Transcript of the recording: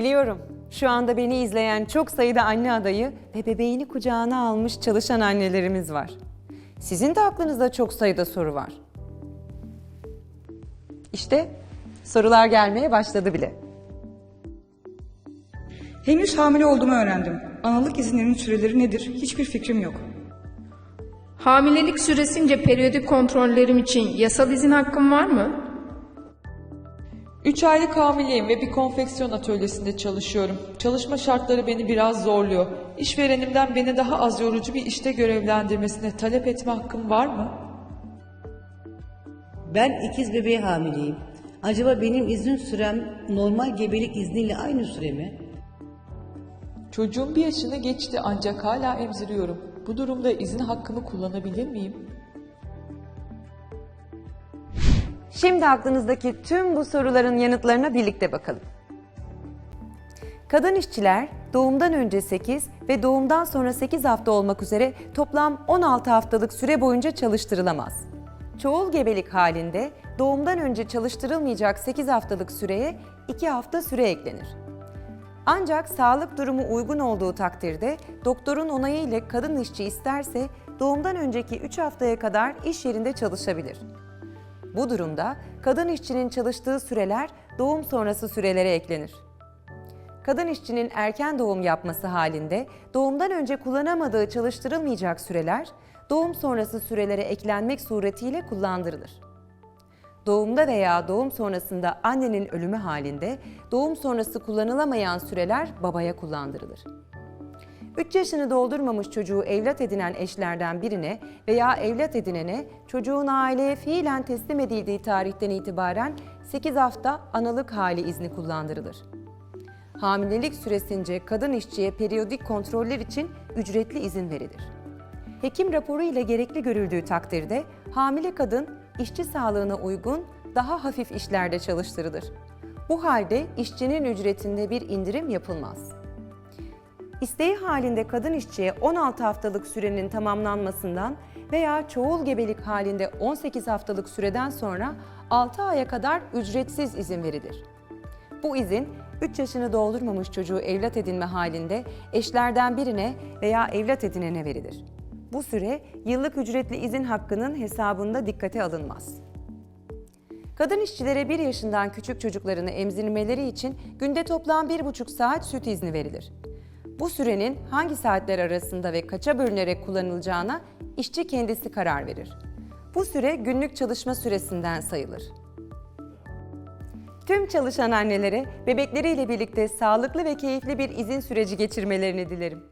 Biliyorum. Şu anda beni izleyen çok sayıda anne adayı ve bebeğini kucağına almış çalışan annelerimiz var. Sizin de aklınızda çok sayıda soru var. İşte sorular gelmeye başladı bile. Henüz hamile olduğumu öğrendim. Analık izinlerinin süreleri nedir? Hiçbir fikrim yok. Hamilelik süresince periyodik kontrollerim için yasal izin hakkım var mı? 3 aylık hamileyim ve bir konfeksiyon atölyesinde çalışıyorum. Çalışma şartları beni biraz zorluyor. İşverenimden beni daha az yorucu bir işte görevlendirmesine talep etme hakkım var mı? Ben ikiz bebeğe hamileyim. Acaba benim izin sürem normal gebelik izniyle aynı süre mi? Çocuğum bir yaşını geçti ancak hala emziriyorum. Bu durumda izin hakkımı kullanabilir miyim? Şimdi aklınızdaki tüm bu soruların yanıtlarına birlikte bakalım. Kadın işçiler doğumdan önce 8 ve doğumdan sonra 8 hafta olmak üzere toplam 16 haftalık süre boyunca çalıştırılamaz. Çoğul gebelik halinde doğumdan önce çalıştırılmayacak 8 haftalık süreye 2 hafta süre eklenir. Ancak sağlık durumu uygun olduğu takdirde doktorun onayı ile kadın işçi isterse doğumdan önceki 3 haftaya kadar iş yerinde çalışabilir. Bu durumda kadın işçinin çalıştığı süreler doğum sonrası sürelere eklenir. Kadın işçinin erken doğum yapması halinde doğumdan önce kullanamadığı çalıştırılmayacak süreler doğum sonrası sürelere eklenmek suretiyle kullandırılır. Doğumda veya doğum sonrasında annenin ölümü halinde doğum sonrası kullanılamayan süreler babaya kullandırılır. 3 yaşını doldurmamış çocuğu evlat edinen eşlerden birine veya evlat edinene çocuğun aileye fiilen teslim edildiği tarihten itibaren 8 hafta analık hali izni kullandırılır. Hamilelik süresince kadın işçiye periyodik kontroller için ücretli izin verilir. Hekim raporu ile gerekli görüldüğü takdirde hamile kadın işçi sağlığına uygun daha hafif işlerde çalıştırılır. Bu halde işçinin ücretinde bir indirim yapılmaz. İsteği halinde kadın işçiye 16 haftalık sürenin tamamlanmasından veya çoğul gebelik halinde 18 haftalık süreden sonra 6 aya kadar ücretsiz izin verilir. Bu izin 3 yaşını doldurmamış çocuğu evlat edinme halinde eşlerden birine veya evlat edinene verilir. Bu süre yıllık ücretli izin hakkının hesabında dikkate alınmaz. Kadın işçilere 1 yaşından küçük çocuklarını emzirmeleri için günde toplam 1,5 saat süt izni verilir. Bu sürenin hangi saatler arasında ve kaça bölünerek kullanılacağına işçi kendisi karar verir. Bu süre günlük çalışma süresinden sayılır. Tüm çalışan annelere bebekleriyle birlikte sağlıklı ve keyifli bir izin süreci geçirmelerini dilerim.